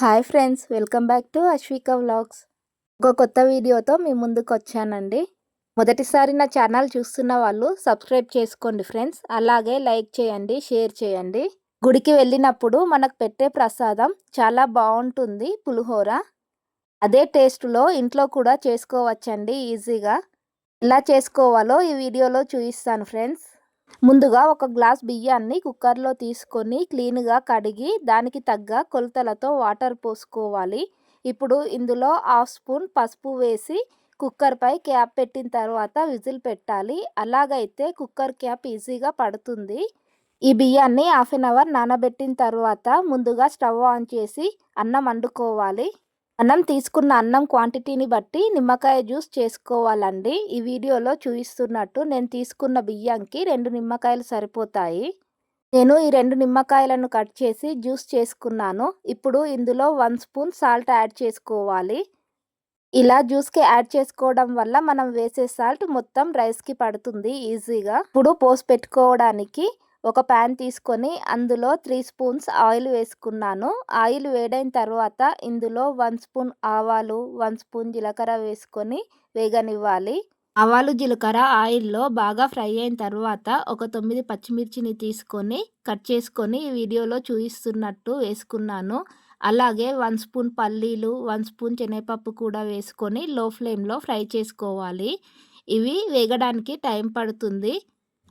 Hi friends welcome back to Ashvika vlogs. ఒక కొత్త వీడియోతో మీ ముందుకు వచ్చానండి. మొదటిసారి నా ఛానల్ చూస్తున్న వాళ్ళు సబ్స్క్రైబ్ చేసుకోండి ఫ్రెండ్స్. అలాగే లైక్ చేయండి షేర్ చేయండి. గుడికి వెళ్ళినప్పుడు మనకు పెట్టే ప్రసాదం చాలా బాగుంటుంది పులిహోర. అదే టేస్ట్లో ఇంట్లో కూడా చేసుకోవచ్చండి ఈజీగా. ఎలా చేసుకోవాలో ఈ వీడియోలో చూపిస్తాను ఫ్రెండ్స్. ముందుగా ఒక గ్లాస్ బియ్యాన్ని కుక్కర్లో తీసుకొని క్లీన్గా కడిగి దానికి తగ్గ కొలతలతో వాటర్ పోసుకోవాలి. ఇప్పుడు ఇందులో హాఫ్ స్పూన్ పసుపు వేసి కుక్కర్పై క్యాప్ పెట్టిన తర్వాత విజిల్ పెట్టాలి. అలాగైతే కుక్కర్ క్యాప్ ఈజీగా పడుతుంది. ఈ బియ్యాన్ని హాఫ్ అన్ అవర్ నానబెట్టిన తర్వాత ముందుగా స్టవ్ ఆన్ చేసి అన్నం వండుకోవాలి. మనం తీసుకున్న అన్నం క్వాంటిటీని బట్టి నిమ్మకాయ జ్యూస్ చేసుకోవాలండి. ఈ వీడియోలో చూపిస్తున్నట్టు నేను తీసుకున్న బియ్యంకి రెండు నిమ్మకాయలు సరిపోతాయి. నేను ఈ రెండు నిమ్మకాయలను కట్ చేసి జ్యూస్ చేసుకున్నాను. ఇప్పుడు ఇందులో వన్ స్పూన్ సాల్ట్ యాడ్ చేసుకోవాలి. ఇలా జ్యూస్కి యాడ్ చేసుకోవడం వల్ల మనం వేసే సాల్ట్ మొత్తం రైస్కి పడుతుంది ఈజీగా. ఇప్పుడు పోసి పెట్టుకోవడానికి ఒక ప్యాన్ తీసుకొని అందులో త్రీ స్పూన్స్ ఆయిల్ వేసుకున్నాను. ఆయిల్ వేడైన తర్వాత ఇందులో వన్ స్పూన్ ఆవాలు వన్ స్పూన్ జీలకర్ర వేసుకొని వేగనివ్వాలి. ఆవాలు జీలకర్ర ఆయిల్లో బాగా ఫ్రై అయిన తర్వాత ఒక తొమ్మిది పచ్చిమిర్చిని తీసుకొని కట్ చేసుకొని ఈ వీడియోలో చూపిస్తున్నట్టు వేసుకున్నాను. అలాగే వన్ స్పూన్ పల్లీలు వన్ స్పూన్ శనగపప్పు కూడా వేసుకొని లో ఫ్లేమ్లో ఫ్రై చేసుకోవాలి. ఇవి వేగడానికి టైం పడుతుంది.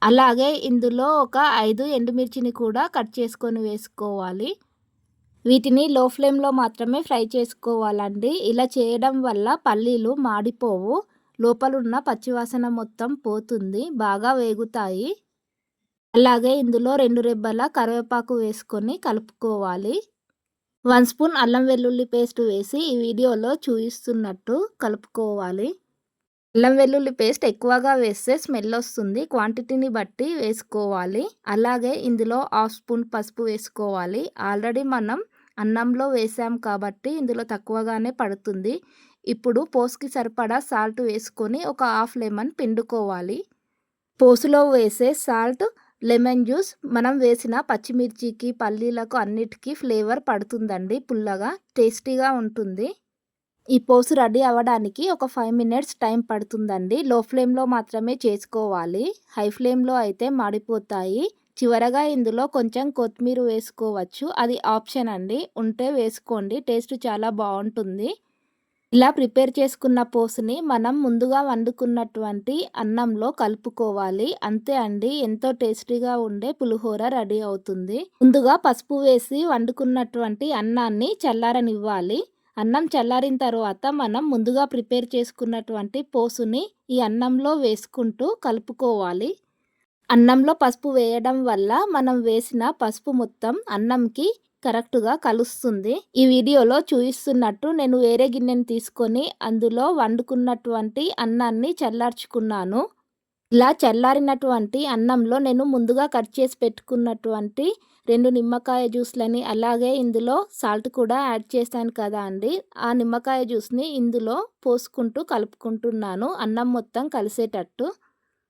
అలాగే ఇందులో ఒక ఐదు ఎండుమిర్చిని కూడా కట్ చేసుకొని వేసుకోవాలి. వీటిని లో ఫ్లేమ్లో మాత్రమే ఫ్రై చేసుకోవాలండి. ఇలా చేయడం వల్ల పల్లీలు మాడిపోవు. లోపలున్న పచ్చివాసన మొత్తం పోతుంది. బాగా వేగుతాయి. అలాగే ఇందులో రెండు రెబ్బల కరివేపాకు వేసుకొని కలుపుకోవాలి. వన్ స్పూన్ అల్లం వెల్లుల్లి పేస్ట్ వేసి ఈ వీడియోలో చూపిస్తున్నట్టు కలుపుకోవాలి. అల్లం వెల్లుల్లి పేస్ట్ ఎక్కువగా వేస్తే స్మెల్ వస్తుంది. క్వాంటిటీని బట్టి వేసుకోవాలి. అలాగే ఇందులో హాఫ్ స్పూన్ పసుపు వేసుకోవాలి. ఆల్రెడీ మనం అన్నంలో వేసాం కాబట్టి ఇందులో తక్కువగానే పడుతుంది. ఇప్పుడు పోస్కి సరిపడా సాల్ట్ వేసుకొని ఒక హాఫ్ లెమన్ పిండుకోవాలి. పోసులో వేసే సాల్ట్ లెమన్ జ్యూస్ మనం వేసిన పచ్చిమిర్చికి పల్లీలకు అన్నిటికీ ఫ్లేవర్ పడుతుందండి. పుల్లగా టేస్టీగా ఉంటుంది. ఈ పోసు రెడీ అవ్వడానికి ఒక ఫైవ్ మినిట్స్ టైం పడుతుందండి. లో ఫ్లేమ్లో మాత్రమే చేసుకోవాలి. హై ఫ్లేమ్లో అయితే మాడిపోతాయి. చివరగా ఇందులో కొంచెం కొత్తిమీర వేసుకోవచ్చు. అది ఆప్షన్ అండి. ఉంటే వేసుకోండి. టేస్ట్ చాలా బాగుంటుంది. ఇలా ప్రిపేర్ చేసుకున్న పోసుని మనం ముందుగా వండుకున్నటువంటి అన్నంలో కలుపుకోవాలి. అంతే అండి. ఎంతో టేస్టీగా ఉండే పులిహోర రెడీ అవుతుంది. ముందుగా పసుపు వేసి వండుకున్నటువంటి అన్నాన్ని చల్లారనివ్వాలి. అన్నం చల్లారిన తర్వాత మనం ముందుగా ప్రిపేర్ చేసుకున్నటువంటి పోసుని ఈ అన్నంలో వేసుకుంటూ కలుపుకోవాలి. అన్నంలో పసుపు వేయడం వల్ల మనం వేసిన పసుపు మొత్తం అన్నంకి కరెక్ట్గా కలుస్తుంది. ఈ వీడియోలో చూపిస్తున్నట్టు నేను వేరే గిన్నెని తీసుకొని అందులో వండుకున్నటువంటి అన్నాన్ని చల్లార్చుకున్నాను. ఇలా చల్లారినటువంటి అన్నంలో నేను ముందుగా కట్ చేసి పెట్టుకున్నటువంటి రెండు నిమ్మకాయ జ్యూస్లని అలాగే ఇందులో సాల్ట్ కూడా యాడ్ చేశాను కదా అండి. ఆ నిమ్మకాయ జ్యూస్ని ఇందులో పోసుకుంటూ కలుపుకుంటున్నాను. అన్నం మొత్తం కలిసేటట్టు.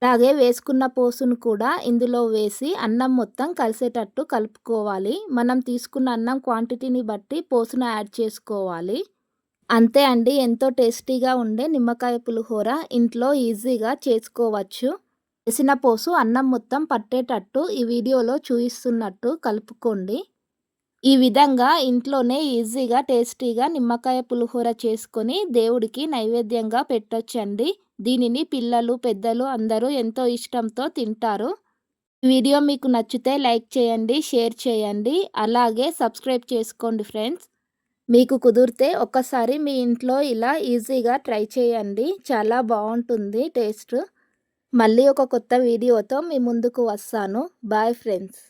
అలాగే వేసుకున్న పోసును కూడా ఇందులో వేసి అన్నం మొత్తం కలిసేటట్టు కలుపుకోవాలి. మనం తీసుకున్న అన్నం క్వాంటిటీని బట్టి పోసును యాడ్ చేసుకోవాలి. అంతే అండి. ఎంతో టేస్టీగా ఉండే నిమ్మకాయ పులిహోర ఇంట్లో ఈజీగా చేసుకోవచ్చు. వేసిన పోసు అన్నం మొత్తం పట్టేటట్టు ఈ వీడియోలో చూపిస్తున్నట్టు కలుపుకోండి. ఈ విధంగా ఇంట్లోనే ఈజీగా టేస్టీగా నిమ్మకాయ పులిహోర చేసుకొని దేవుడికి నైవేద్యంగా పెట్టొచ్చండి. దీనిని పిల్లలు పెద్దలు అందరూ ఎంతో ఇష్టంతో తింటారు. వీడియో మీకు నచ్చితే లైక్ చేయండి షేర్ చేయండి. అలాగే సబ్స్క్రైబ్ చేసుకోండి ఫ్రెండ్స్. మీకు కుదిరితే ఒక్కసారి మీ ఇంట్లో ఇలా ఈజీగా ట్రై చేయండి. చాలా బాగుంటుంది టేస్ట్. మళ్ళీ ఒక కొత్త వీడియోతో మీ ముందుకు వస్తాను. Bye friends.